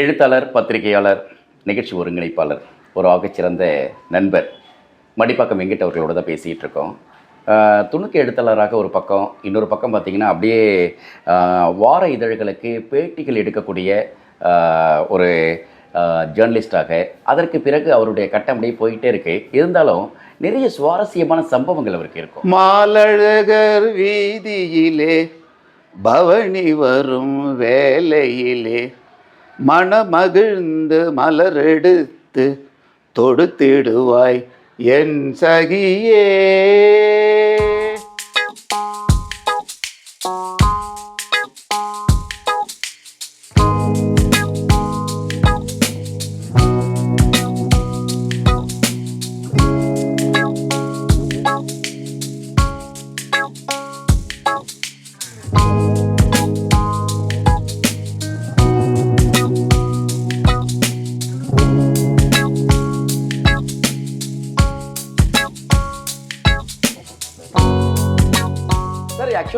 எழுத்தாளர் பத்திரிகையாளர் நிகழ்ச்சி ஒருங்கிணைப்பாளர் ஒரு ஆகச்சிறந்த நண்பர். மடிப்பாக்கம் வெங்கட் அவர்களோட தான் பேசிகிட்டு இருக்கோம் துணுக்கு எழுத்தாளராக ஒரு பக்கம் இன்னொரு பக்கம் பார்த்திங்கன்னா அப்படியே வார இதழ்களுக்கு பேட்டிகள் எடுக்கக்கூடிய ஒரு ஜேர்னலிஸ்டாக அதற்கு பிறகு அவருடைய கட்டம் அப்படியே போயிட்டே இருக்கு. இருந்தாலும் நிறைய சுவாரஸ்யமான சம்பவங்கள் அவருக்கு இருக்கும். மாலழகர் வீதியிலே பவனி வரும் வேலையிலே மனமகிழ்ந்து மலரெடுத்து தொடுத்திடுவாய் என் சகியே.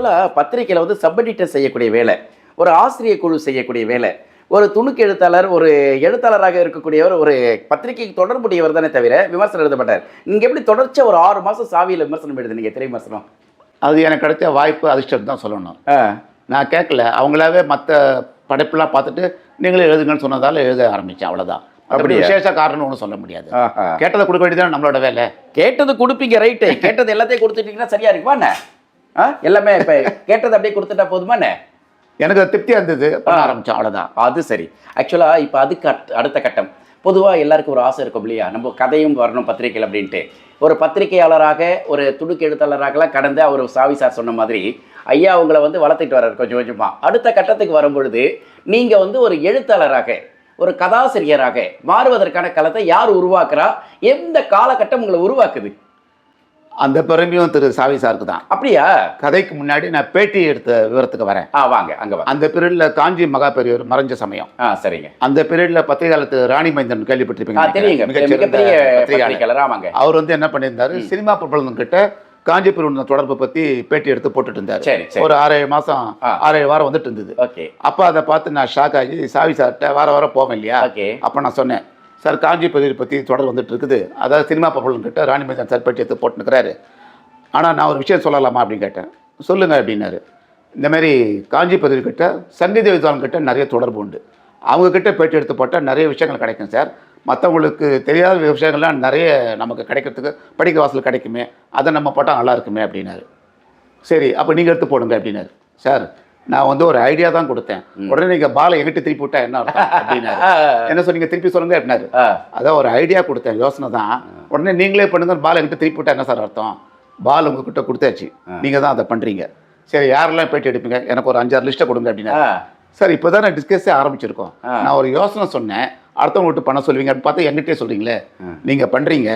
சார் ஆக்சுவலாக பத்திரிக்கையில் வந்து சப் எடிட்டர் செய்யக்கூடிய வேலை ஒரு ஆசிரியர் குழு செய்யக்கூடிய வேலை ஒரு துணுக்கு எழுத்தாளர் ஒரு எழுத்தாளராக இருக்கக்கூடியவர் ஒரு பத்திரிகைக்கு தொடர்புடையவர் தானே தவிர விமர்சனம் எழுதப்பட்டார். நீங்கள் எப்படி தொடர்ச்சியாக ஒரு ஆறு மாதம் சாவியில் விமர்சனம் எழுதுனீங்க? திரை விமர்சனம். அது எனக்கு கிடைச்ச வாய்ப்பு அதிர்ஷ்டம் தான் சொல்லணும். நான் கேட்கல. அவங்களாவே மற்ற படைப்பெல்லாம் பார்த்துட்டு நீங்களே எழுதுங்கன்னு சொன்னதால எழுத ஆரம்பித்தேன் அவ்வளோதான் அப்படி? விசேஷ காரணம் ஒன்றும் சொல்ல முடியாது. கேட்டதை கொடுக்க வேண்டியது நம்மளோட வேலை? கேட்டது கொடுப்பீங்க ரைட்டு கேட்டது எல்லாத்தையும் கொடுத்துட்டீங்கன்னா சரியா இருக்குமா என்ன? எல்லாமே இப்போ கேட்டது அப்படியே கொடுத்துட்டா போதுமா என்ன? எனக்கு திருப்தியாக இருந்தது. பண்ண ஆரம்பித்தேன் அவ்வளோதான் அது சரி. ஆக்சுவலாக இப்போ அதுக்கு அட்- அடுத்த கட்டம். பொதுவாக எல்லாருக்கும் ஒரு ஆசை இருக்கும் இல்லையா? நம்ம கதையும் வரணும் பத்திரிக்கையில் அப்படின்ட்டு. ஒரு பத்திரிகையாளராக ஒரு துடுக்கு எழுத்தாளராகலாம் கடந்து அவர் சாவி சார் சொன்ன மாதிரி ஐயா உங்களை வந்து வளர்த்துட்டு வர்றாரு கொஞ்சம் கொஞ்சமாக அடுத்த கட்டத்துக்கு வரும்பொழுது நீங்கள் வந்து ஒரு எழுத்தாளராக ஒரு கதாசிரியராக மாறுவதற்கான களத்தை யார் உருவாக்குறா? எந்த காலகட்டம் உங்களை உருவாக்குது? அந்த பெருமையும் திரு சாவி சாருக்கு தான். அப்படியா? கதைக்கு முன்னாடி நான் பேட்டி எடுத்த விவரத்துக்கு வரேன். ஆ வாங்க அங்கே அந்த பீரியட்ல காஞ்சி மகா பெரியவர் மறைஞ்ச சமயம். ஆ சரிங்க. அந்த பீரியட்ல பத்திரிகையாளத்து ராணி மைந்தன் கேள்விப்பட்டிருப்பீங்க தெரியுங்க. மிகப்பெரிய பத்திரிகையாளர். ஆமாங்க. அவர் வந்து என்ன பண்ணியிருந்தாரு? சினிமா பிரபலம் கிட்ட காஞ்சிபுரம் தொடர்பை பத்தி பேட்டி எடுத்து போட்டுட்டு இருந்தாரு. ஒரு ஆறு ஏழு மாசம் ஆ. ஆறு ஏழு வாரம் வந்துட்டு இருந்தது. ஓகே. அப்ப அதை பார்த்து நான் ஷாக் ஆகி சாவி சார்கிட்ட வார வாரம் போவேன் இல்லையா? அப்ப நான் சொன்னேன் சார் காஞ்சி பதிவு பற்றி தொடர் வந்துட்டு இருக்குது. அதாவது சினிமா பிரபலம் கிட்ட ராணி மைந்தன் சார் பேட்டி எடுத்து போட்டுனுக்கிறாரு ஆனால் நான் ஒரு விஷயம் சொல்லலாமா அப்படின்னு கேட்டேன். சொல்லுங்கள் அப்படின்னாரு. இந்தமாரி காஞ்சி பதிவு கிட்ட சன்னிதி கிட்ட நிறைய தொடர்பு உண்டு. அவங்கக்கிட்ட பேட்டி எடுத்து போட்டால் நிறைய விஷயங்கள் கிடைக்கும் சார். மற்றவங்களுக்கு தெரியாத விஷயங்கள்லாம் நிறைய நமக்கு கிடைக்கிறதுக்கு படிக்க வாசல் கிடைக்குமே அதை நம்ம போட்டால் நல்லா இருக்குமே அப்படின்னாரு. சரி அப்போ நீங்கள் எடுத்து போடுங்க அப்படின்னாரு. சார் நான் வந்து ஒரு ஐடியா தான் கொடுத்தேன். உடனே நீங்கள் பாலை எங்கிட்ட திருப்பி விட்டா என்ன அப்படின்னாரு. என்ன சொன்னீங்க? திருப்பி சொல்லுங்க அப்படின்னாரு. அதான் ஒரு ஐடியா கொடுத்தேன் யோசனை தான். உடனே நீங்களே பண்ணுங்க பால் என்கிட்ட திருப்பி விட்டா என்ன சார் அர்த்தம்? பால் உங்ககிட்ட கொடுத்தாச்சு. நீங்கள் தான் அதை பண்ணுறீங்க சரி யாரெல்லாம் பேட்டி எடுப்பீங்க? எனக்கு ஒரு அஞ்சாறு லிஸ்ட்டை கொடுங்க அப்படின்னா சார் இப்போ தான் நான் டிஸ்கஸே ஆரம்பிச்சிருக்கோம். நான் ஒரு யோசனை சொன்னேன். அடுத்தவங்க விட்டு பண்ண சொல்லுவீங்க அப்படின்னு பார்த்தா என்கிட்டே சொல்கிறீங்களே நீங்கள் பண்ணுறீங்க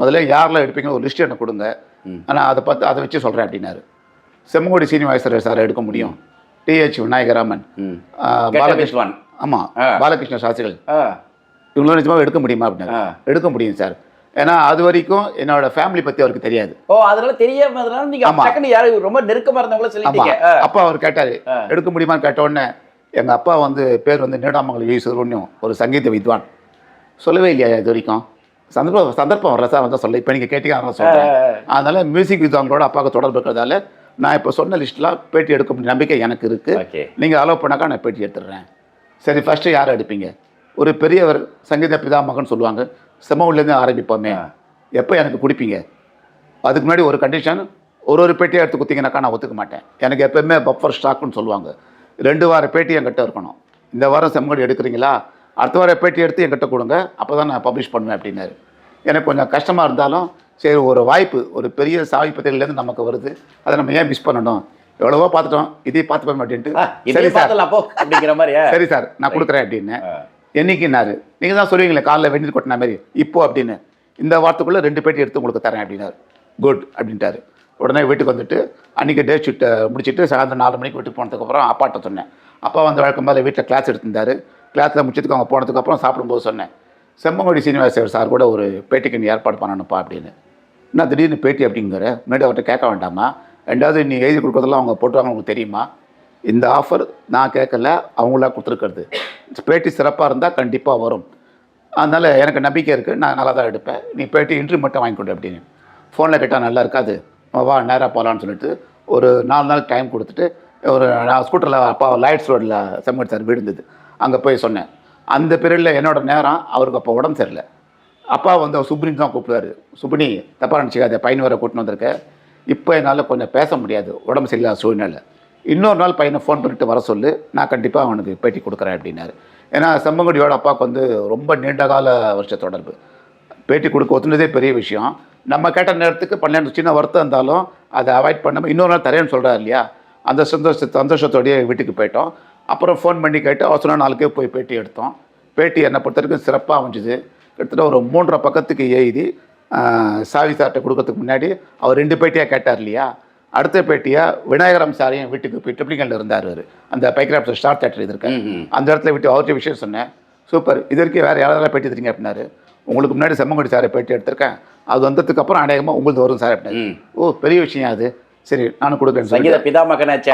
முதல்ல யாரெல்லாம் எடுப்பீங்க ஒரு லிஸ்ட் எனக்கு கொடுங்க. ஆனால் அதை பார்த்து அதை வச்சு சொல்கிறேன் அப்படின்னாரு. செம்மங்குடி சீனிவாசர் சார் எடுக்க முடியும். டிஹெச் விநாயகராமன். ம். ஆ, கெட்ட பாலகிருஷ்ண விஸ்வான் ஆமாம். பாலகிருஷ்ண சாஸ்திரிகள். இவங்களும் நிஜமாக எடுக்க முடியுமா அப்படின்னாரு. ஆ. எடுக்க முடியும் சார். ஏன்னா அது வரைக்கும் என்னோட ஃபேமிலி பற்றி அவருக்கு தெரியாது. ஓ அதனால தெரியாம அதனால நீங்க ஆமா. டக்குன்னு யாரு ரொம்ப நெருக்கமா இருந்தவங்கள சொல்லிட்டீங்க. அப்பா அவர் கேட்டாரு. எடுக்க முடியுமான்னு கேட்ட உடனே எங்க அப்பா வந்து பேர் வந்து நீடாமங்கலம் சுப்ரமணியம் ஒரு சங்கீத வித்வான். சொல்லவே இல்லையா இது வரைக்கும்? சந்தர்ப்பம் சந்தர்ப்பம் வரல சார் வந்து சொல்ல இப்போ நீங்கள் கேட்டீங்க அதனால சொல்கிறேன் அதனால மியூசிக் வித்வான்களோட அப்பாவுக்கு தொடர்பு இருக்கிறதால நான் இப்போ சொன்ன லிஸ்ட்லாம் பேட்டி எடுக்க முடிய நம்பிக்கை எனக்கு இருக்கு. ஓகே நீங்கள் அலோவ் பண்ணாக்கா நான் பேட்டி எடுத்துடுறேன். சரி ஃபர்ஸ்ட் யார் எடுப்பீங்க ஒரு பெரியவர் சங்கீத பிதாமகன் சொல்லுவாங்க. செம்மவுலேருந்து ஆரம்பிப்போமே. எப்போ எனக்கு கொடுப்பீங்க? அதுக்கு முன்னாடி ஒரு கண்டிஷன் ஒரு ஒரு பேட்டியை எடுத்து கொடுத்தீங்கன்னாக்கா நான் ஒத்துக்க மாட்டேன். எனக்கு எப்பவுமே பஃபர் ஸ்டாக்னு சொல்லுவாங்க. ரெண்டு வார பேட்டி என்கிட்ட இருக்கணும். இந்த வாரம் செம்மடி எடுக்கிறீங்களா? அடுத்த வார பேட்டி எடுத்து என்கிட்ட கொடுங்க. அப்போ தான் நான் பப்ளிஷ் பண்ணுவேன் அப்படின்னாரு. எனக்கு கொஞ்சம் கஷ்டமாக இருந்தாலும் சரி ஒரு வாய்ப்பு ஒரு பெரிய சாவி பத்திரிகையிலேருந்து நமக்கு வருது. அதை நம்ம ஏன் மிஸ் பண்ணணும்? எவ்வளவோ பார்த்துட்டோம். இதே பார்த்துப்போம் அப்படின்ட்டு சரி சார். பார்த்தலாம் போ அப்படிங்கிற மாதிரி. சரி சார் நான் கொடுக்குறேன் அப்படின்னு. என்னைக்குன்னாரு? நீங்கள் தான் சொல்லுவீங்களே காலைல வெந்நீர் கொட்டின மாதிரி. இப்போ அப்படின்னு. இந்த வாரத்துக்குள்ளே ரெண்டு பேட்டி எடுத்து உங்களுக்கு தரேன் அப்படின்னாரு. குட் அப்படின்ட்டாரு. உடனே வீட்டுக்கு வந்துட்டு அன்றைக்கி டே ஷூட்டை முடிச்சுட்டு சாயந்தரம் நாலு மணிக்கு வீட்டுக்கு போனதுக்கப்புறம் அப்பாட்ட சொன்னேன். அப்பா வந்து வழக்கம் போல வீட்டில் கிளாஸ் எடுத்திருந்தாரு. கிளாஸில் முடிச்சதுக்கு அவங்க போனதுக்கப்புறம் சாப்பிடும்போது சொன்னேன். செம்மங்குடி சீனிவாசர் சார் கூட ஒரு பேட்டிக்கு ஏற்பாடு பண்ணணும்ப்பா அப்படின்னு. என்ன திடீர்னு பேட்டி அப்படிங்கிற? முன்னாடி அவர்கிட்ட கேட்க வேண்டாமா ரெண்டாவது நீ எழுதி கொடுக்குறதெல்லாம் அவங்க போட்டுவாங்க உங்களுக்கு தெரியுமா? இந்த ஆஃபர் நான் கேட்கல அவங்களா கொடுத்துருக்கிறது. பேட்டி சிறப்பாக இருந்தால் கண்டிப்பாக வரும். அதனால் எனக்கு நம்பிக்கை இருக்குது நான் நல்லா தான் எடுப்பேன். நீ பேட்டி இன்ட்ரி மட்டும் வாங்கி கொடு அப்படின்னு. ஃபோனில் கேட்டால் நல்லா இருக்காது. வா நேராக போகலான்னு சொல்லிட்டு ஒரு நாலு நாள் டைம் கொடுத்துட்டு ஒரு நான் ஸ்கூட்டரில் அப்பா லைட்ஸ் ரோடில் செம்மட் சார் வீடு இருந்தது. அங்கே போய் சொன்னேன். அந்த பீரியடில் என்னோட நேரம் அவருக்கு அப்போ உடம்பு சரியில்லை. அப்பா வந்து அவர் சுப்ரின்னு தான் கூப்பிடுவாரு. சுப்னி தப்பாக நினச்சிக்காத பையன் வர கூட்டின்னு வந்திருக்கேன் இப்போ என்னால் கொஞ்சம் பேச முடியாது உடம்பு சரியில்லாத சூழ்நிலை. இன்னொரு நாள் பையனை ஃபோன் பண்ணிட்டு வர சொல்லு நான் கண்டிப்பாக அவனுக்கு பேட்டி கொடுக்குறேன் அப்படின்னாரு. ஏன்னா செம்மங்குடியோட அப்பாவுக்கு வந்து ரொம்ப நீண்ட கால வருஷ தொடர்பு. பேட்டி கொடுக்க ஒத்துனதே பெரிய விஷயம். நம்ம கேட்ட நேரத்துக்கு பன்னெண்டு சின்ன வருத்தம் இருந்தாலும் அதை அவாய்ட் பண்ணாமல் இன்னொரு நாள் தரேன்னு சொல்கிறார் இல்லையா? அந்த சந்தோஷ சந்தோஷத்தோடைய வீட்டுக்கு போயிட்டோம். அப்புறம் ஃபோன் பண்ணி கேட்டு அவசரம் நாளுக்கே போய் பேட்டி எடுத்தோம். பேட்டி என்னை பொறுத்த வரைக்கும் சிறப்பாக அமைஞ்சுது. கிட்டத்தட்ட ஒரு மூன்றரை பக்கத்துக்கு எழுதி சாவி சார்ட்ட கொடுக்கறதுக்கு முன்னாடி அவர் ரெண்டு பேட்டியாக கேட்டார் இல்லையா? அடுத்த பேட்டியாக விநாயகரம் சாரையும் வீட்டுக்கு போய் ட்ரிப்ளிகனில் இருந்தார் அவர். அந்த பைக்ராப்ஸ் ஸ்டார் தேட்டர் இருக்கு. அந்த இடத்துல விட்டு அவர்கிட்ட விஷயம் சொன்னேன். சூப்பர். இது வரைக்கும் வேறு யாரெல்லாம் பேட்டி எடுத்தீங்க அப்படின்னாரு. உங்களுக்கு முன்னாடி செம்மங்குடி சாரை பேட்டி எடுத்திருக்கேன். அது வந்ததுக்கு அப்புறம் அநேகமாக உங்களுக்கு வரும் சார் அப்படின்னாரு. ம். ஓ பெரிய விஷயம் அது. சரி நானும் கொடுக்குறேன்னு சங்கீத பிதாமகனாச்சே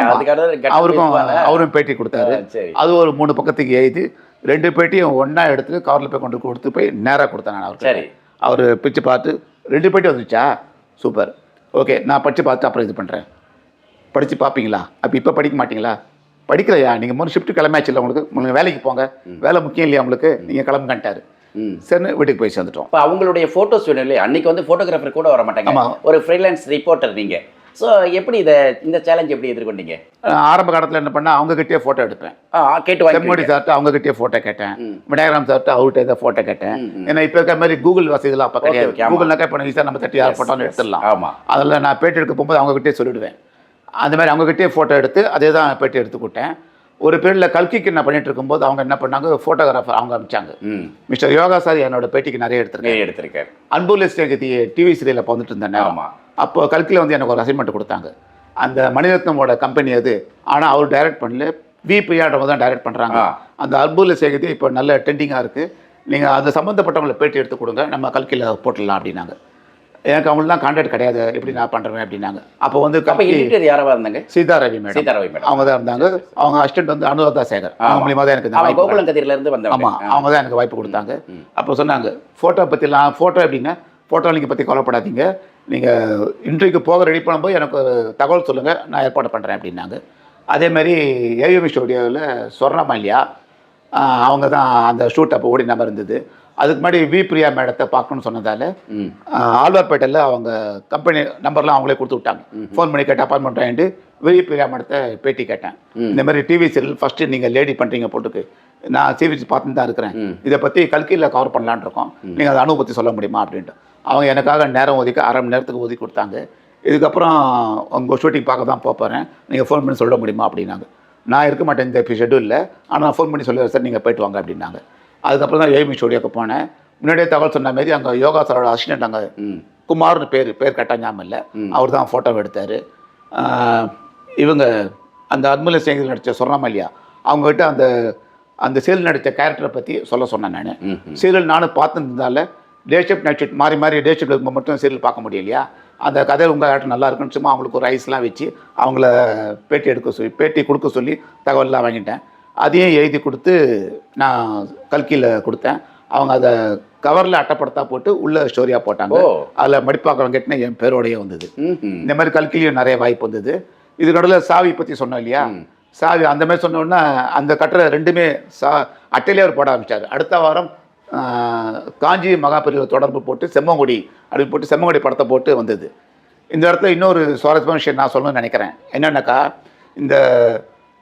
அவருக்கும். அவரும் பேட்டி கொடுத்தாரு. அது ஒரு மூணு பக்கத்துக்கு எழுதி ரெண்டு பேட்டியும் ஒன்றா எடுத்து கவரில் போய் கொண்டு கொடுத்து போய் நேராக கொடுத்தேன் நான் அவருக்கு சரி. அவர் பிச்சு பார்த்து ரெண்டு பேட்டி வந்துச்சா சூப்பர். ஓகே நான் படித்து பார்த்து அப்புறம் இது பண்ணுறேன் படித்து பார்ப்பீங்களா? அப்போ இப்போ படிக்க மாட்டீங்களா? படிக்கலையா? நீங்கள் மூணு ஷிஃப்ட் கிளம்பியாச்சு இல்லை உங்களுக்கு? உங்களுக்கு வேலைக்கு போங்க. வேலை முக்கியம் இல்லையா உங்களுக்கு? நீங்கள் கிளம்புங்கன்ட்டாரு சரின்னு வீட்டுக்கு போய் சேர்ந்துட்டோம். இப்போ அவங்களுடைய ஃபோட்டோஸ் வேணும் இல்லையா? அன்னைக்கு வந்து ஃபோட்டோகிராஃபர் கூட வர மாட்டாங்க. ஒரு ஃப்ரீலான்ஸ் ரிப்போர்ட்டர் நீங்க. ஸோ எப்படி இதை இந்த சேலஞ்ச் எப்படி எதிர்கொண்டீங்க? ஆரம்ப காலத்தில் என்ன பண்ணால் அவங்ககிட்டயே ஃபோட்டோ எடுப்பேன். கேட்டு செம்மொழி சார்ட்ட அவங்ககிட்டயே ஃபோட்டோ கேட்டேன். விநாயகராம் சார்ட்ட அவர்கிட்ட ஏதாவது ஃபோட்டோ கேட்டேன். ஏன்னா இப்போ இருக்க மாதிரி கூகுள் வசதிலாம் அப்போ கிடையாது. கூகுள்னாக்கா இப்போ ஈஸியாக நம்ம தட்டி யார் ஃபோட்டோன்னு எடுத்துடலாம். ஆமா. அதில் நான் பேட்டி எடுக்க போகும்போது அவங்ககிட்டயே சொல்லிடுவேன். அந்த மாதிரி அவங்ககிட்டயே ஃபோட்டோ எடுத்து அதே தான் பேட்டி எடுத்து கொடுத்தேன் ஒரு பேரில் கல்கிக்கு நான் பண்ணிட்டு இருக்கும்போது அவங்க என்ன பண்ணாங்க ஃபோட்டோகிராஃபர் அவங்க அனுப்பிச்சாங்க ம். மிஸ்டர் யோகா சார் என்னோட பேட்டிக்கு நிறைய எடுத்திருக்கேன் எடுத்திருக்காரு. அன்புல ஸ்நேகத்தி டிவி சீரியலில் வந்துட்டு இருந்தேன் நேரம். அப்போ கல்கியில் வந்து எனக்கு ஒரு அசைன்மெண்ட் கொடுத்தாங்க. அந்த மணிரத்னமோட கம்பெனி அது. ஆனால் அவர் டைரக்ட் பண்ணல. வி பிரியான்றவங்க தான் டைரக்ட் பண்ணுறாங்க. அந்த அன்புல சேகதி இப்போ நல்ல ட்ரெண்டிங்காக இருக்குது நீங்கள் அது சம்மந்தப்பட்டவங்களை பேட்டி எடுத்து கொடுங்க. நம்ம கல்கியில் போட்டுடலாம் அப்படின்னாங்க. எனக்கு அவங்களாம் கான்டாக்ட் கிடையாது. எப்படி நான் பண்ணுறேன் அப்படின்னாங்க. அப்போ வந்து எடிட்டர் யாராவா இருந்தாங்க? சீதா ரவி மேடம் சீதாராவி மேடம் அவங்க தான் இருந்தாங்க. அவங்க அசிஸ்டன்ட் வந்து அனுராதா சேகர். அவங்க. மூலியமாக தான் எனக்கு கோகுலம் கதிரில இருந்து வந்தவங்க. ஆமாம் அவங்க தான் எனக்கு வாய்ப்பு கொடுத்தாங்க. அப்போ சொன்னாங்க ஃபோட்டோ பற்றிலாம் ஃபோட்டோ எப்படின்னா ஃபோட்டோ நீங்கள் பற்றி கவலைப்படாதீங்க. நீங்கள் இன்டர்வியூக்கு போக ரெடி பண்ணும்போது எனக்கு ஒரு தகவல் சொல்லுங்கள் நான் ஏற்பாடு பண்ணுறேன் அப்படின்னாங்க. அதே மாதிரி ஏவிஎம் ஸ்டுடியோவில் சொர்ணமாலியா ஆஹ், அவங்க தான் அந்த ஷூட் அப்போ ஓடி நம்பர் இருந்தது. அதுக்கு முன்னாடி வி பிரியா மேடத்தை பார்க்கணும்னு சொன்னதால ஆழ்வார்பேட்டையில் அவங்க கம்பெனி நம்பர்லாம் அவங்களே கொடுத்து விட்டாங்க ஃபோன் பண்ணி கேட்டு அப்பாயின்மெண்ட் வாங்கிட்டு வி பிரியா மேடத்தை பேட்டி கேட்டேன். இந்த மாதிரி டிவி சீரியல் ஃபஸ்ட்டு நீங்கள் லேடி பண்ணுறீங்க போட்டுக்கு. நான் சிவிசி பார்த்துட்டு தான் இருக்கிறேன். இதை பற்றி கல்கியில் கவர் பண்ணலான்னு இருக்கோம். நீங்கள் அதை அனுபவத்தை சொல்ல முடியுமா அப்படின்ட்டு. அவங்க எனக்காக நேரம் ஒதுக்கி அரை மணி நேரத்துக்கு ஒதுக்கி கொடுத்தாங்க. இதுக்கப்புறம் உங்கள் ஷூட்டிங் பார்க்க தான் போகிறேன் நீங்கள் ஃபோன் பண்ணி சொல்ல முடியுமா அப்படின்னாங்க. நான் இருக்க மாட்டேன் இந்த ஷெட்யூலில் ஆனால் நான் ஃபோன் பண்ணி சொல்லுறேன் சார் நீங்கள் போயிட்டு வாங்க அப்படின்னாங்க. அதுக்கப்புறம் தான் ஏமி ஸ்டுடியோக்கு போனேன். முன்னாடியே தகவல் சொன்ன மாதிரி அங்கே யோகா சாரோட அசிஸ்டன்ட் அங்கே குமார்னு பேர் பேர் கரெக்டாக ஞாபகம் இல்லை. அவர் தான் ஃபோட்டோ எடுத்தார். இவங்க அந்த அத்முல சேகர் நடித்த சொர்ணமல்லியா அவங்ககிட்ட அந்த அந்த சீரியல் நடித்த கேரக்டரை பற்றி சொல்ல சொன்னேன் நான். சீரியல் நானும் பார்த்துருந்தால டே ஷிஃப்ட் நைட் ஷிஃப்ட் மாறி மாறி டே ஷிஃப்ட் இருக்கும்போது மட்டும் சீரியல் பார்க்க முடியும் இல்லையா? அந்த கதை உங்கள் ஆட்டம் நல்லா இருக்குன்னு சும்மா அவங்களுக்கு ஒரு ஐஸ்லாம் வச்சு அவங்கள பேட்டி எடுக்க சொல்லி பேட்டி கொடுக்க சொல்லி தகவல்லாம் வாங்கிட்டேன். அதையும் எழுதி கொடுத்து நான் கல்கியில் கொடுத்தேன். அவங்க அதை கவரில் அட்டைப்படுத்தா போட்டு உள்ள ஸ்டோரியாக போட்டாங்க. அதில் மடிப்பாக்கம் கட்டின என் பேரோடையே வந்தது. இந்த மாதிரி கல்கிலையும் நிறைய வாய்ப்பு வந்தது. இதுக்கு நடுவில் சாவி பற்றி சொன்னோம் இல்லையா. சாவி அந்த மாதிரி சொன்னோன்னா அந்த கட்டுரை ரெண்டுமே சா அட்டையிலே அவர் போட ஆரம்பிச்சார். அடுத்த வாரம் காஞ்சி மகாபெரியில் தொடர்பு போட்டு செம்மங்குடி அப்படின்னு போட்டு செம்மங்குடி படத்தை போட்டு வந்தது. இந்த இடத்துல இன்னொரு சுவாரஸ்யமான விஷயம் நான் சொல்லணும்னு நினைக்கிறேன். என்னென்னாக்கா இந்த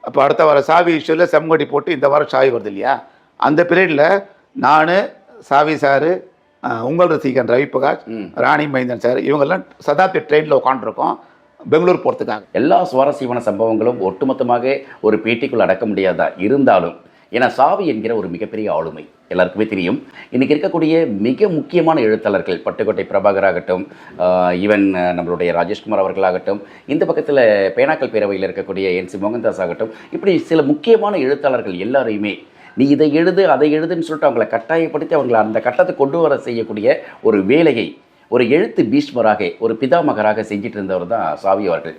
அப்போ அடுத்த வாரம் சாவி இஷ்யூவில் செம்மங்குடி போட்டு இந்த வாரம் சாவி வருது இல்லையா? அந்த பீரியடில் நான் சாவி சாரு உங்கள் ரசிகன் ரவி பிரகாஷ். ராணி மைந்தன் சார் இவங்கெல்லாம் சதாப்தி ட்ரெயினில் உட்காந்துருக்கோம் பெங்களூர் போகிறதுக்காக எல்லா சுவாரஸ்யமான சம்பவங்களும் ஒட்டுமொத்தமாக ஒரு பேட்டிக்குள் அடக்க முடியாதா இருந்தாலும் ஏன்னா சாவி என்கிற ஒரு மிகப்பெரிய ஆளுமை எல்லாருக்குமே தெரியும். இன்றைக்கி இருக்கக்கூடிய மிக முக்கியமான எழுத்தாளர்கள் பட்டுக்கோட்டை பிரபாகர் ஆகட்டும் ஈவன் நம்மளுடைய ராஜேஷ்குமார் அவர்களாகட்டும் இந்த பக்கத்தில் பேனாக்கள் பேரவையில் இருக்கக்கூடிய என் சி மோகன்தாஸ் ஆகட்டும் இப்படி சில முக்கியமான எழுத்தாளர்கள் எல்லாரையுமே நீ இதை எழுது அதை எழுதுன்னு சொல்லிட்டு அவங்கள கட்டாயப்படுத்தி அவங்கள அந்த கட்டத்தை கொண்டு வர செய்யக்கூடிய ஒரு வேலையை ஒரு எழுத்து பீஷ்மராக ஒரு பிதாமகராக செஞ்சிட்டு இருந்தவர் தான் சாவி அவர்கள்.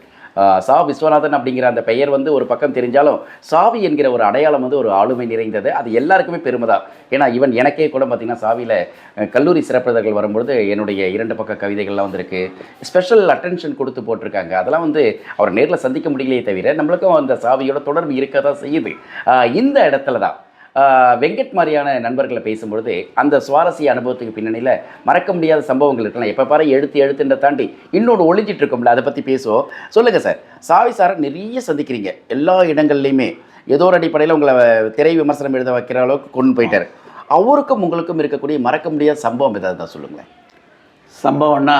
சா விஸ்வநாதன் அப்படிங்கிற அந்த பெயர் வந்து ஒரு பக்கம் தெரிஞ்சாலும் சாவி என்கிற ஒரு அடையாளம் வந்து ஒரு ஆளுமை நிறைந்தது. அது எல்லாருக்குமே பெருமை தான் ஏன்னா ஈவன் எனக்கே கூட பார்த்தீங்கன்னா சாவியில் கல்லூரி சிறப்பிதழ்கள் வரும்பொழுது என்னுடைய இரண்டு பக்க கவிதைகள்லாம் வந்திருக்கு. ஸ்பெஷல் அட்டென்ஷன் கொடுத்து போட்டிருக்காங்க. அதெல்லாம் வந்து அவர் நேரில் சந்திக்க முடியலையே தவிர நம்மளுக்கும் அந்த சாவியோட தொடர்பு இருக்க தான் செய்யுது இந்த இடத்துல தான் வெங்கட் மாதிரியான நண்பர்களை பேசும்பொழுது அந்த சுவாரஸ்ய அனுபவத்துக்கு பின்னணியில் மறக்க முடியாத சம்பவங்கள் இருக்கலாம். எப்போ பாரு எழுத்து எழுத்துன்ற தாண்டி இன்னொன்று ஒழிஞ்சிட்டு இருக்கோம்ல அதை பற்றி பேசுவோம். சொல்லுங்கள் சார். சாவி சாரை நிறைய சந்திக்கிறீங்க. எல்லா இடங்கள்லையுமே. ஏதோ ஒரு அடிப்படையில் உங்களை திரை விமர்சனம் எழுத வைக்கிற அளவுக்கு கொண்டு போயிட்டார். அவருக்கும் உங்களுக்கும் இருக்கக்கூடிய மறக்க முடியாத சம்பவம் ஏதாவது தான் சொல்லுங்களேன். சம்பவம்னா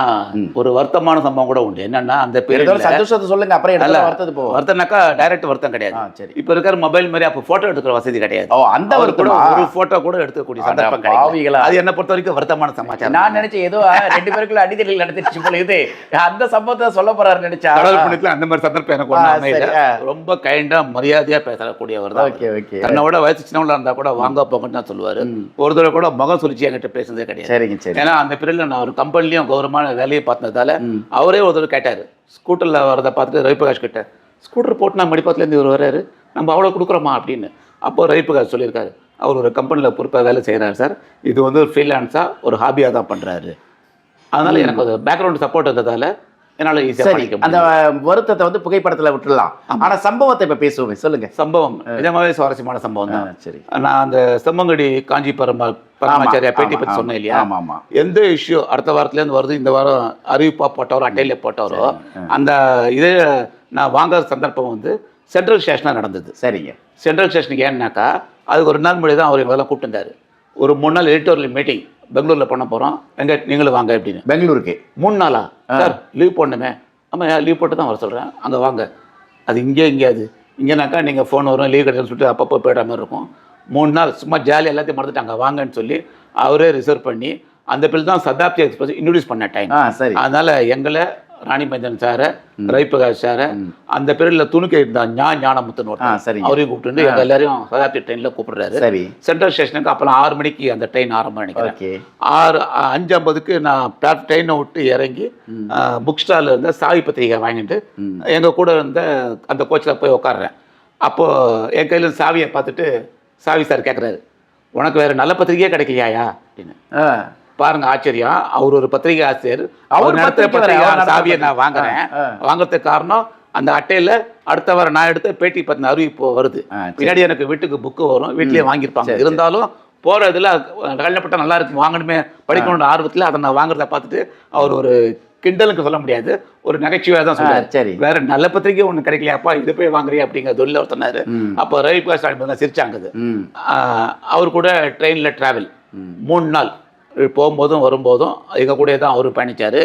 ஒரு வருத்தமான சம்பவம் கூட உண்டு. என்னன்னா அந்த பேரில் சந்தோஷத்தை சொல்லுங்க அப்புறம். எடுத்து வருத்தது போவோம். வருத்தம்னாக்கா டைரக்ட் வருத்தம் கிடையாது. சரி. இப்போ இருக்கிற மொபைல் மாதிரி அப்போ ஃபோட்டோ எடுக்கிற வசதி கிடையாது. ஓ அந்த அவர் கூட ஒரு ஃபோட்டோ கூட எடுக்கக்கூடிய சந்தர்ப்பம் கிடையாது. அது என்ன பொறுத்த வரைக்கும் வருத்தமான சமாச்சாரம். நான் நினைச்சேன் ஏதோ ரெண்டு பேருக்குள்ள அடிதடிகள் நடந்துச்சு போல இது அந்த சம்பவத்தை சொல்ல போறாரு நினைச்சா கடல் புண்ணியத்துல அந்த மாதிரி சந்தர்ப்பம் எனக்கு ஒன்றும். ரொம்ப கைண்டா மரியாதையா பேசக்கூடியவர் தான் ஓகே ஓகே. தன்னோட வயசு சின்னவங்களா இருந்தா கூட வாங்க போங்கன்னு தான் சொல்லுவாரு. ஒரு தடவை கூட முகம் சுழிச்சு என்கிட்ட பேசுனதே கிடையாது. சரிங்க சரி. ஏன்னா அந்த பீரியட்ல நான் ஒரு கம்பெனிலையும் கௌரவமான வேலையை பார்த்ததால. அவரே ஒரு தடவை கேட்டாரு. ஸ்கூட்டர்ல வரதை பார்த்துட்டு ரவிபிரகாஷ் கிட்ட ஸ்கூட்டர் போட்டு நான் மடிப்பாத்துலேருந்து இவர் வர்றாரு. நம்ம அவ்வளோ கொடுக்குறோமா? அப்படின்னு. அப்போ ரவிபிரகாஷ் சொல்லியிருக்காரு. அவர் ஒரு கம்பெனியில் பொறுப்பாக வேலை செய்கிறாரு சார். இது வந்து ஒரு ஃப்ரீலான்ஸாக ஒரு ஹாபியாக தான் பண்ணுறாரு அதனால எனக்கு ஒரு பேக்ரவுண்ட் சப்போர்ட் இருந்ததால என்னால் ஈஸியாக அந்த வருத்தத்தை வந்து புகைப்படத்துல விட்டுடலாம். ஆனா சம்பவத்தை இப்ப பேசுவோமே சொல்லுங்க. சம்பவம். நிஜமாவே சுவாரஸ்யமான சம்பவம் தான். சரி. நான் அந்த செம்மங்கடி காஞ்சி பரமா பரமாச்சாரியா பேட்டி பற்றி சொன்னேன் இல்லையா? ஆமா ஆமா. எந்த இஷ்யூ அடுத்த வாரத்துலேருந்து வருது? இந்த வாரம் அறிவிப்பா போட்டவரோ அட்டையில போட்டவரோ அந்த இதே நான் வாங்குற சந்தர்ப்பம் வந்து சென்ட்ரல் ஸ்டேஷனாக நடந்தது. சரிங்க. சென்ட்ரல் ஸ்டேஷனுக்கு ஏன்னாக்கா அதுக்கு ஒரு நாள் முன்னாடி தான் அவர் எங்களெல்லாம் கூப்பிட்டுருந்தாரு ஒரு மூணு நாள் எடிட்டோரியல் மீட்டிங் பெங்களூரில் பண்ண போகிறோம் எங்க நீங்களும் வாங்க அப்படின்னு. பெங்களூருக்கு? மூணு நாளா? சார் லீவ் போடணுமே. ஆமாம் லீவ் போட்டு தான் வர சொல்கிறேன் அங்கே வாங்க. அது இங்கே இங்கே அது. இங்கேனாக்கா நீங்கள் ஃபோன் வரும் லீவ் கிடையாதுன்னு சொல்லிட்டு அப்பப்போ போயிடுற மாதிரி இருக்கும். மூணு நாள் சும்மா ஜாலி எல்லாத்தையும் மறந்துட்டு அங்கே வாங்கன்னு சொல்லி அவரே ரிசர்வ் பண்ணி அந்த பில் தான் சதாப்தி எக்ஸ்பிரஸ் இன்ட்ரடியூஸ் பண்ண டைம் ஆ சரி. அதனால எங்களை ராணி மைந்தன் சாரை ரவிபிரகாஷ் சாரை அந்த பீரியட்ல துணுக்கி இருந்தா ஞா ஞானமுத்துன்னு ஆ ஒருத்தர். சரிங்க. அவரையும் கூப்பிட்டு எங்க எல்லாரையும் சதாப்தி ட்ரெயினில் கூப்பிடுறாரு. சரி. சென்ட்ரல் ஸ்டேஷனுக்கு அப்போலாம் ஆறு மணிக்கு அந்த ட்ரெயின் ஆரம்பம் நினைக்கிறேன். ஆறு அஞ்சு ஐம்பதுக்கு நான் பிளாட் ட்ரெயினை விட்டு இறங்கி புக் ஸ்டாலில் இருந்த சாவி பத்திரிகை வாங்கிட்டு. எங்கள் கூட இருந்த அந்த கோச்சில் போய் உட்காடுறேன் அப்போது என் கையில் சாவியை பார்த்துட்டு சாவி சார் கேட்குறாரு உனக்கு வேறு நல்ல பத்திரிகையே கிடைக்கலையாயா? அப்படின்னு. பாருங்க ஆச்சரியம். அவர் ஒரு பத்திரிகை ஆசிரியர். அவர் நடத்துகிற பத்திரிகை சாவியை நான். வாங்குறேன். வாங்குறதுக்கு காரணம் அந்த அட்டையில் அடுத்த வாரம் நான் எடுத்த பேட்டி பற்றின அறிவிப்பு வருது. பின்னாடி எனக்கு வீட்டுக்கு புக்கு வரும். வீட்லயே வாங்கியிருப்பாங்க. இருந்தாலும் போகிற இதில் கல்யாணப்பட்ட நல்லா இருக்கு வாங்கணுமே படிக்கணுன்ற ஆர்வத்தில் அதை நான் வாங்குறத பார்த்துட்டு அவர் ஒரு கிண்டலுக்கு சொல்ல முடியாது. ஒரு நகைச்சுவையாக தான் சொல்றாரு. சரி. வேற நல்ல பத்திரிக்கை ஒன்று கிடைக்கலையாப்பா இது போய் வாங்குறியா அப்படிங்கிற தொழில் அவர் சொன்னார். அப்போ ரவி பிரகாஷ் தான் சிரிச்சாங்க அவர் கூட ட்ரெயினில் ட்ராவல். மூணு நாள். போகும்போதும் வரும்போதும் எங்கள் கூட தான் அவர் பயணிச்சார்.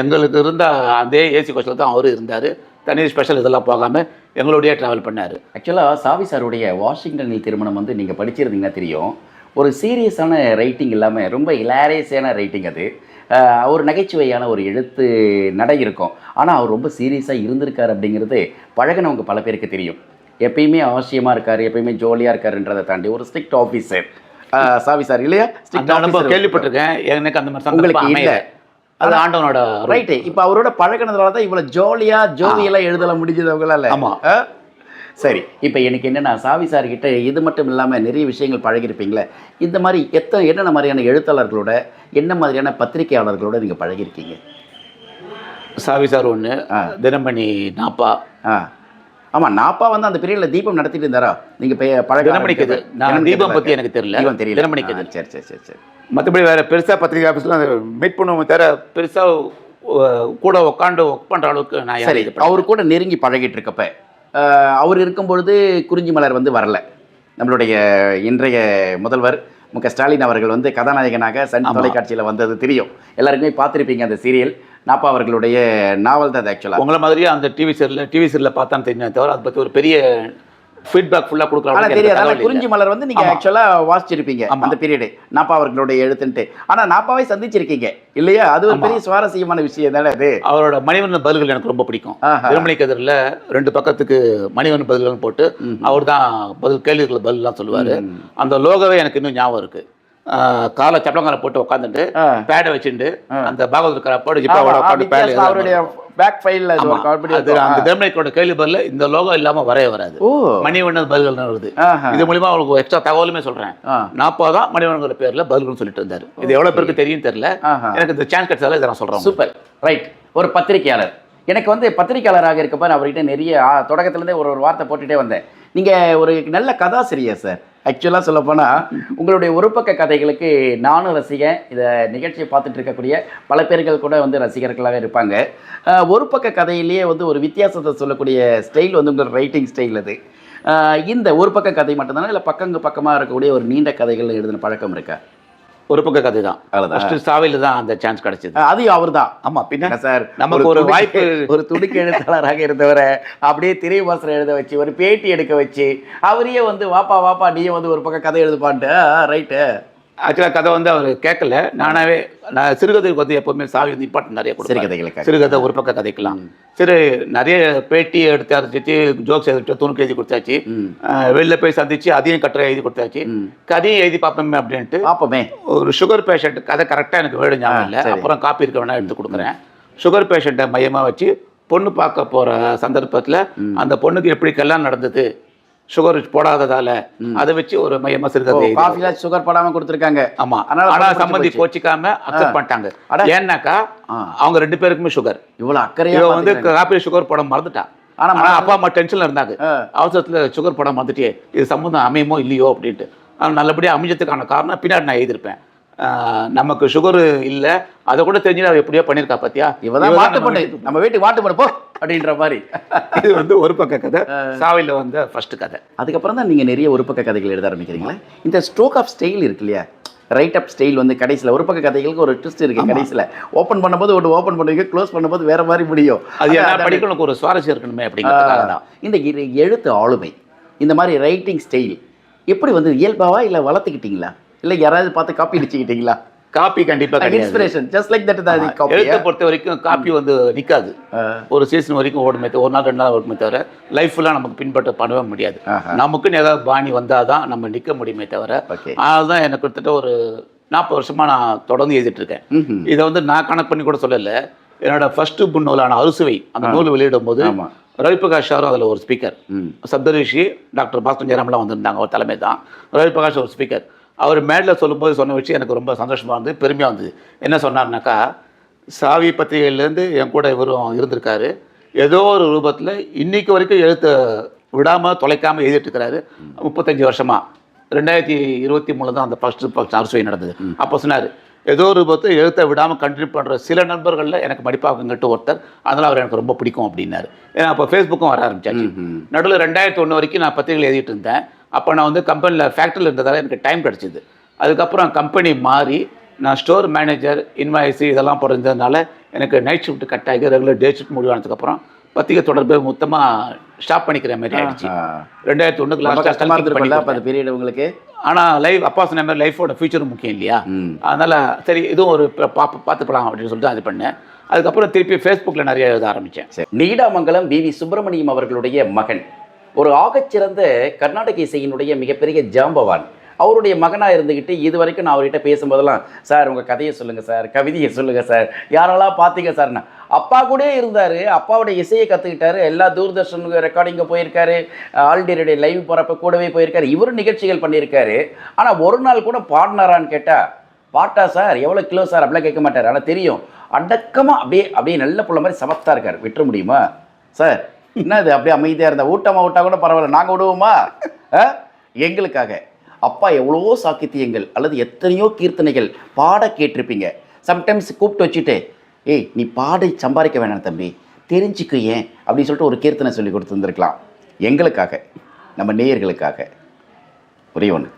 எங்களுக்கு இருந்த அதே ஏசி கோச்சில் தான் அவரும் இருந்தார். தனி ஸ்பெஷல் இதெல்லாம் போகாமல் எங்களோடய ட்ராவல் பண்ணார். ஆக்சுவலாக சாவி சாருடைய வாஷிங்டனில் திருமணம் வந்து நீங்கள் படிச்சிருந்தீங்கன்னா தெரியும். ஒரு சீரியஸான ரைட்டிங் இல்லாமல் ரொம்ப இலாரியஸான ரைட்டிங் அது. ஒரு நகைச்சுவையான ஒரு எழுத்து நடை இருக்கும். ஆனால் அவர் ரொம்ப சீரியஸாக இருந்திருக்கார் அப்படிங்கிறது பழகினவங்க பல பேருக்கு தெரியும். எப்பயுமே அவசியமாக இருக்கார் எப்பயுமே ஜோலியாக இருக்காருன்றதை தாண்டி ஒரு ஸ்ட்ரிக்ட் ஆஃபீஸர் சாவி சார் இல்லையா? ஸ்ட்ரிக்ட் அனுபவம் கேள்விப்பட்டிருக்கேன். எனக்கு அந்த மாதிரி உங்களுக்கு இல்ல. அது ஆண்டவனோட. ரைட்டு இப்போ அவரோட பழகினதுனால தான் இவ்வளோ ஜோலியாக ஜோவியெல்லாம் எழுதல முடிஞ்சது அவங்களால. ஆமா. சரி இப்போ எனக்கு என்னென்னா சாவி சார் கிட்ட இது மட்டும் இல்லாமல் நிறைய விஷயங்கள் பழகிருப்பீங்களே இந்த மாதிரி எத்தனை என்னென்ன மாதிரியான எழுத்தாளர்களோட என்ன மாதிரியான பத்திரிகையாளர்களோட நீங்கள் பழகிருக்கீங்க சாவி சார் ஒன்று. தினமணி நாப்பா ஆ ஆமாம் நாப்பா வந்து அந்த பீரியடில் தீபம் நடத்திட்டு இருந்தாரா நீங்கள் பழக தினமணிக்கு. நான் தீபம் பத்தி எனக்கு தெரியல. தீபம் தெரியல தினமணிக்கு. சரி சரி சரி சரி மற்றபடி வேற பெருசாக பத்திரிகை ஆஃபீஸில் மீட் பண்ணுவோம் தவிர பெருசாக கூட உட்காந்து ஒர்க் பண்ணுற அளவுக்கு நான் சரி. அவர் கூட நெருங்கி பழகிட்டு இருக்கப்ப அவர் இருக்கும் பொழுது குறிஞ்சி மலர் வந்து வரல. நம்மளுடைய இன்றைய முதல்வர் மு க ஸ்டாலின் அவர்கள் வந்து கதாநாயகனாக சன். தொலைக்காட்சியில் வந்தது தெரியும். எல்லாருக்குமே பார்த்துருப்பீங்க அந்த சீரியல். நாப்பா அவர்களுடைய நாவல் தான் ஆக்சுவலாக உங்களை மாதிரியே அந்த டிவி சீரியல் டிவி சீரியல் பார்த்தான்னு தெரிஞ்சே தவிர அதை பற்றி ஒரு பெரிய ஃபீட்பேக் ஃபுல்லாக எனக்கு தெரியாது. குறிஞ்சி மலர் வந்து நீங்கள். ஆக்சுவலாக வாசிச்சிருப்பீங்க. அந்த பீரியடு நாப்பா அவர்களுடைய எழுத்துன்ட்டு ஆனால் நாப்பாவை சந்திச்சிருக்கீங்க இல்லையா அது ஒரு. பெரிய சுவாரஸ்யமான விஷயம் தானே அது அவரோட மணிவண்ணன் பதில்கள் எனக்கு ரொம்ப பிடிக்கும். திருமணி கதிரில் ரெண்டு பக்கத்துக்கு மணிவண்ணன் பதில்கள் போட்டு. அவர் தான் பதில் கேள்விகள் பதிலாம் சொல்லுவார். அந்த லோகவே எனக்கு இன்னும் ஞாபகம் இருக்கு ஆஹ் காலை சப்பளங்கால போட்டு உட்காந்துட்டு. பேடை வச்சுட்டு. அந்த பாகவதர் போட்டு ஜிப்பாவோட உட்காந்து பேடை பேக் ஃபைல்ல அது ஒரு காமெடி அது அந்த டெர்மினேட்டரோட கேள்வி பதில் இந்த லோகோ இல்லாம வரவே வராது. ஓ. மணிவண்ணன் பதில்கள் வருது. இது மூலியமா உங்களுக்கு எக்ஸ்ட்ரா தகவலுமே சொல்றேன். ஆ. நாற்பது தான் மணிவண்ணன் பேர்ல பதில்கள் சொல்லிட்டு இருந்தாரு. இது எவ்வளவு பேருக்கு தெரியும் தெரியல. எனக்கு இந்த சான்ஸ் கிடைச்சதால இதை நான் சொல்றேன் சூப்பர். ரைட் ஒரு பத்திரிக்கையாளர் எனக்கு வந்து பத்திரிக்கையாளராக இருக்கப்ப நான் அவர்கிட்ட நிறைய ஆ, தொடக்கத்துலேருந்தே ஒரு ஒரு வார்த்தை போட்டுட்டே வந்தேன். நீங்கள் ஒரு நல்ல கதாசிரியர் சார் ஆக்சுவலாக சொல்லப்போனால் உங்களுடைய ஒரு பக்க கதைகளுக்கு நானும் ரசிகன் இதை நிகழ்ச்சியை பார்த்துட்டு இருக்கக்கூடிய பல பேர்கள் கூட வந்து ரசிகர்களாக இருப்பாங்க. ஒரு பக்க கதையிலேயே வந்து ஒரு வித்தியாசத்தை சொல்லக்கூடிய ஸ்டைல் வந்து உங்கள் ரைட்டிங் ஸ்டைல் அது. இந்த ஒரு பக்க கதை மட்டும்தானே இல்லை பக்கங்க பக்கமாக இருக்கக்கூடிய ஒரு நீண்ட கதைகள் எழுதின பழக்கம் இருக்கா? ஒரு பக்க கதை தான் ஃபர்ஸ்ட் சாவையில் தான் அந்த சான்ஸ் கிடைச்சது. அது அவர் தான் ஆமா பின்ன? சார்? நமக்கு ஒரு வாய்ப்பு. ஒரு துடுக்கு எழுத்தாளராக இருந்தவரை அப்படியே திரைவாசல் எழுத வச்சு ஒரு பேட்டி எடுக்க வச்சு அவரையே வந்து வாப்பா வாப்பா நீயே வந்து ஒரு பக்கம் கதை எழுதுப்பான்ட்டு. ரைட்டு ஆக்சுவலாக கதை வந்து அவர் கேட்கல. நானாவே நான் சிறுகதைக்கு வந்து எப்பவுமே சாவி வந்து இம்பார்ட்டன் நிறைய கொடுப்பேன் சிறுகதைகளுக்காக சிறுகதை ஒரு பக்கம் கதைக்கலாம். சரி நிறைய பேட்டி எடுத்து அரைச்சிச்சு ஜோக்ஸ் எழுதிட்டு துணுக்கு எழுதி கொடுத்தாச்சு. வெளில போய் சந்திச்சு அதையும் கட்டுரை எழுதி கொடுத்தாச்சு. கதையும் எழுதி பார்ப்போமே அப்படின்ட்டு பாப்போமே ஒரு சுகர் பேஷண்ட் கதை கரெக்டாக எனக்கு வேணும் ஞாபகம் இல்லை. அப்புறம் காப்பி இருக்க வேணா எடுத்து கொடுக்குறேன். சுகர் பேஷண்ட்டை மையமாக வச்சு பொண்ணு பார்க்க போகிற சந்தர்ப்பத்தில் அந்த பொண்ணுக்கு எப்படி கல்யாணம் நடந்தது? சுகர் போடாததால அதை வச்சு ஒரு மையமாக சிறுகதை காஃபில சுகர் போடாம கொடுத்துருக்காங்க. ஆமா. அதனால ஆனா பிடிச்சு கோச்சிக்காம அக்செப்ட் பண்ணிட்டாங்க. ஏன்னாக்கா. அவங்க ரெண்டு பேருக்குமே சுகர் இவ்வளவு அக்கறையா வந்து. காப்பி சுகர் போட மறந்துட்டா. ஆனா அப்பா அம்மா டென்ஷன்ல இருந்தாங்க. அவசரத்துல சுகர் போட மறந்துட்டே இது சம்மந்தம் அமையுமோ இல்லையோ அப்படின்ட்டு. ஆனா நல்லபடியா அமைஞ்சதுக்கான காரணம் பின்னாடி நான் எழுதியிருப்பேன். நமக்கு சுகர் இல்ல. அதை கூட தெரிஞ்சு அவ எப்படியோ பண்ணியிருக்கா பாத்தியா? இவதான் நம்ம பண்ணு. வீட்டுக்கு நம்ம வீட்டுக்கு மாட்டு பண்ணு போ அப்படின்ற மாதிரி. இது வந்து ஒரு பக்க கதை. சாவில வந்த ஃபர்ஸ்ட் கதை. அதுக்கப்புறம் தான் நீங்கள் நிறைய ஒரு பக்க கதைகள் எழுத ஆரம்பிக்கிறீங்களா. இந்த ஸ்ட்ரோக் ஆஃப் ஸ்டைல் இருக்கு இல்லையா? ரைட் அப் ஸ்டைல் வந்து கடைசியில் ஒரு பக்க கதைகளுக்கு ஒரு ட்விஸ்ட் இருக்கு கடைசியில். ஓப்பன் பண்ணும்போது ஒன்று ஓப்பன் பண்ணுவீங்க க்ளோஸ் பண்ணும்போது வேற மாதிரி முடியும். அது. படிக்கணுக்கு ஒரு சுவாரஸ்யம் இருக்கணுமே அப்படிங்கிறதுக்காக தான். இந்த எழுத்து ஆளுமை இந்த மாதிரி ரைட்டிங் ஸ்டைல் எப்படி வந்து இயல்பாவா இல்லை வளர்த்துக்கிட்டீங்களா? இல்லை யாராவது பார்த்து காப்பி அடிச்சுக்கிட்டீங்களா? காப்பி கண்டிப்பா கிடையாது. இன்ஸ்பிரேஷன் ஜஸ்ட் லைக் தட் எழுத்தை காப்பி பொறுத்த வரைக்கும் காப்பி வந்து நிக்காது. ஒரு சீசன் வரைக்கும் ஓடுமே ஒரு நாள் ரெண்டு நாள் ஓடுமே தவிர லைஃப் ஃபுல்லாக நமக்கு பின்பற்ற பண்ணவே முடியாது. நமக்குன்னு ஏதாவது பாணி வந்தால் தான் நம்ம நிற்க முடியுமே தவிர அதுதான் எனக்கு கிட்டத்தட்ட ஒரு நாற்பது வருஷமா நான் தொடர்ந்து எழுதிட்டு இருக்கேன். இதை வந்து நான் கணக்கு பண்ணி கூட சொல்லலை. என்னோட ஃபர்ஸ்ட் நூலான அறுசுவை அந்த நூல் வெளியிடும் போது ஆமா. ரவி பிரகாஷ் சாரும் அதில் ஒரு ஸ்பீக்கர் சப்தரிஷி டாக்டர் பாஸ்கர் ஜெயராம்லாம் வந்திருந்தாங்க அவர் தலைமை தான் ரவி பிரகாஷ் ஒரு ஸ்பீக்கர் அவர் மேடையில் சொல்லும்போது சொன்ன விஷயம் எனக்கு ரொம்ப சந்தோஷமாக இருந்தது பெருமையாக இருந்தது. என்ன சொன்னார்னாக்கா சாவி பத்திரிகையிலேருந்து என் கூட இவரும் இருந்திருக்காரு. ஏதோ ஒரு ரூபத்தில் இன்னைக்கு வரைக்கும் எழுத்த விடாமல் தொலைக்காமல் எழுதிட்டு இருக்கிறாரு முப்பத்தஞ்சு வருஷமா. ரெண்டாயிரத்தி இருபத்தி மூணு தான் அந்த ஃபர்ஸ்ட் அரசுவை நடந்தது. அப்போ சொன்னார் ஏதோ ஒரு ரூபத்தில் எழுத்தை விடாமல் கண்டினியூ பண்ணுற சில நண்பர்களில் எனக்கு மடிப்பாக்குங்கிட்ட ஒருத்தர் அதனால் அவர் எனக்கு ரொம்ப பிடிக்கும் அப்படின்னாரு. ஏன்னா அப்போ ஃபேஸ்புக்கும் வர ஆரம்பிச்சாச்சு. நடுவில் ரெண்டாயிரத்தி ஒன்று வரைக்கும் நான் பத்திரிகைகள் எழுதிட்டு இருந்தேன். அப்போ நான் வந்து கம்பெனியில் ஃபேக்ட்ரியில் இருந்ததால் எனக்கு டைம் கிடச்சிது. அதுக்கப்புறம் கம்பெனி மாறி நான் ஸ்டோர் மேனேஜர் இன்வாய்ஸ் இதெல்லாம் பிறந்ததுனால எனக்கு நைட் ஷிஃப்ட் கட் ஆகி ரெகுலர் டே ஷிஃப்ட் முடிவானதுக்கப்புறம் பத்திரிகை தொடர்பு மொத்தமாக ஸ்டாப் பண்ணிக்கிற மாதிரி ஆயிடுச்சு. ரெண்டாயிரத்தி ஒன்றுக்கு லாஸ்ட்டாக அந்த பீரியட் உங்களுக்கு? ஆனால் லைஃப் அப்பா சொன்ன மாதிரி லைஃபோட ஃபியூச்சரும் முக்கியம் இல்லையா? அதனால் சரி இதுவும் ஒரு பா- பா- பார்த்துக்கலாம் அப்படின்னு சொல்லிட்டு அது பண்ணேன். அதுக்கப்புறம் திருப்பி ஃபேஸ்புக்கில் நிறைய எழுத ஆரம்பித்தேன் நீடாமங்கலம் வி வி சுப்பிரமணியம் அவர்களுடைய மகன். ஒரு ஆகச்சிறந்த கர்நாடக இசையினுடைய மிகப்பெரிய ஜாம்பவான். அவருடைய மகனாக இருந்துக்கிட்டு இது வரைக்கும் நான் அவர்கிட்ட பேசும்போதெல்லாம் சார் உங்கள் கதையை சொல்லுங்கள் சார். கவிதையை சொல்லுங்கள் சார். யாரெல்லாம் பார்த்தீங்க சார்னா. அப்பா கூட இருந்தார். அப்பாவுடைய இசையை கற்றுக்கிட்டாரு எல்லா தூர்தர்ஷன் ரெக்கார்டிங்க போயிருக்காரு. ஆல்டியருடைய லைவ் போகிறப்ப கூடவே போயிருக்காரு. இவரும் நிகழ்ச்சிகள் பண்ணியிருக்காரு. ஆனால் ஒரு நாள் கூட பாடினாரான்னு கேட்டால் பாட்டா சார் எவ்வளோ கிலோ சார்? அப்படிலாம் கேட்க மாட்டார். ஆனால் தெரியும். அடக்கமாக அப்படியே அப்படியே நல்ல புள்ள மாதிரி சமத்தாக இருக்கார். விட்டுற முடியுமா? சார் என்ன இது அப்படியே அமைதியாக இருந்தா? ஊட்டமா விட்டா கூட பரவாயில்ல நாங்கள் விடுவோமா? எங்களுக்காக. அப்பா எவ்வளவோ சாக்கித்தியங்கள் அல்லது எத்தனையோ கீர்த்தனைகள் பாட கேட்டிருப்பீங்க. சம்டைம்ஸ் கூப்பிட்டு வச்சுட்டு ஏய் நீ பாடி சம்பாதிக்க வேணாம் தம்பி. தெரிஞ்சுக்க ஏன்? அப்படின்னு சொல்லிட்டு ஒரு கீர்த்தனை சொல்லி கொடுத்துருந்துருக்கலாம். எங்களுக்காக நம்ம நேயர்களுக்காக. ஒரே ஒன்று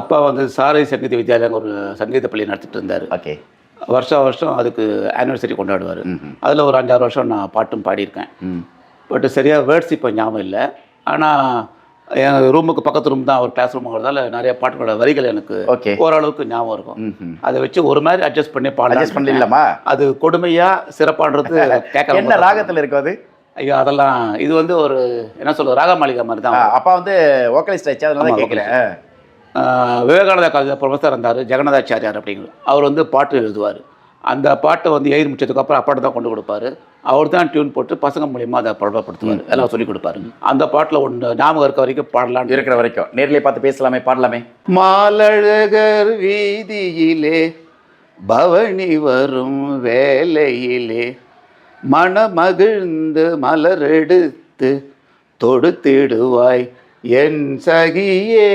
அப்பா வந்து சாரை சங்கீத வித்யாலயம் ஒரு சங்கீத பள்ளி நடத்திட்டு இருந்தார். ஓகே. வருஷம் வருஷம் அதுக்கு ஆனிவர்சரி கொண்டாடுவார். அதில் ஒரு அஞ்சாறு வருஷம் நான் பாட்டும் பாடியிருக்கேன். பட் சரியாக வேர்ட்ஸ் இப்போ ஞாபகம் இல்லை. ஆனால் என் ரூமுக்கு பக்கத்து ரூம் தான் ஒரு கிளாஸ் ரூமுங்கிறதால நிறைய பாட்டுகளோட வரிகள் எனக்கு ஓகே. ஓரளவுக்கு ஞாபகம் இருக்கும். அதை வச்சு ஒரு மாதிரி அட்ஜஸ்ட் பண்ணி அட்ஜஸ்ட் பாடலாம் பண்ணலாமா அது கொடுமையா சிறப்பான்றது கேட்க என்ன ராகத்தில் இருக்கும் அது? ஐயோ அதெல்லாம் இது வந்து ஒரு என்ன சொல்றது ராக மாளிகை மாதிரி தான் அப்பா வந்து வோக்கலிஸ்ட் ஆச்சு அதனால ஆஹ் விவேகானந்தா காலேஜ் ப்ரொஃபஸர் இருந்தார் ஜெகநாதாச்சாரியார் அப்படிங்கிற அவர் வந்து பாட்டு எழுதுவார். அந்த பாட்டை வந்து எழுதி முடிச்சதுக்கப்புறம் அப்பாட்ட தான் கொண்டு கொடுப்பாரு. அவர் தான் டியூன் போட்டு பசங்க மூலியமாக அதை பிரபலப்படுத்துவார் எல்லாம் சொல்லி கொடுப்பாரு. அந்த பாட்டில் ஒன்று ஞாபகம் இருக்க வரைக்கும் பாடலான்னு இருக்கிற வரைக்கும். நேர்லயே பார்த்து பேசலாமே பாடலாமே. மாலழகர் வீதியிலே பவனி வரும் வேலையிலே மனமகிழ்ந்து மலரெடுத்து தொடுத்திடுவாய். என் சகியே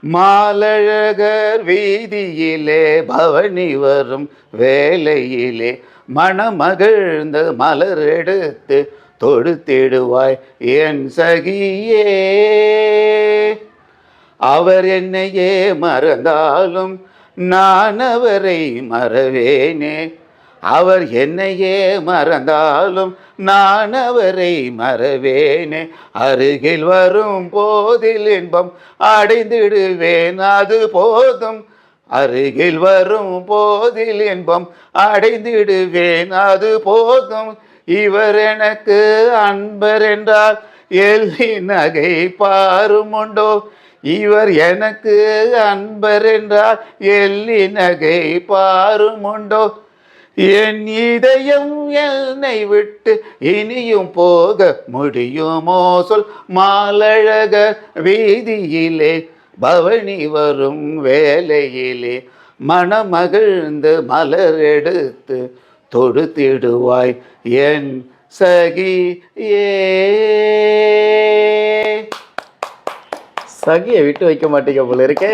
மாலழகர் வீதியிலே பவனி வரும் வேலையிலே மனமகிழ்ந்து மலரெடுத்து தொடுத்திடுவாய் என் சகியே. அவர் என்னையே மறந்தாலும் நான் அவரை மறவேனே. அவர் என்னையே மறந்தாலும் நான் அவரை மறவேனே. அருகில் வரும் போதில் இன்பம் அடைந்திடுவேன் அது போதும். அருகில் வரும் போதில் இன்பம் அடைந்திடுவேன் அது போதும். இவர் எனக்கு அன்பர் என்றால் எல்லி நகை பாருமுண்டோ இவர் எனக்கு அன்பர் என்றால் எல்லி நகை பாருமுண்டோ என் இதயம் என்னை விட்டு இனியும் போக முடியுமோ சொல். மாலழக வீதியிலே பவனி வரும் வேலையிலே மனமகிழ்ந்து மலர் எடுத்து தொடுத்திடுவாய் என் சகி. ஏ. சகியை விட்டு வைக்க மாட்டேங்க போல இருக்கே.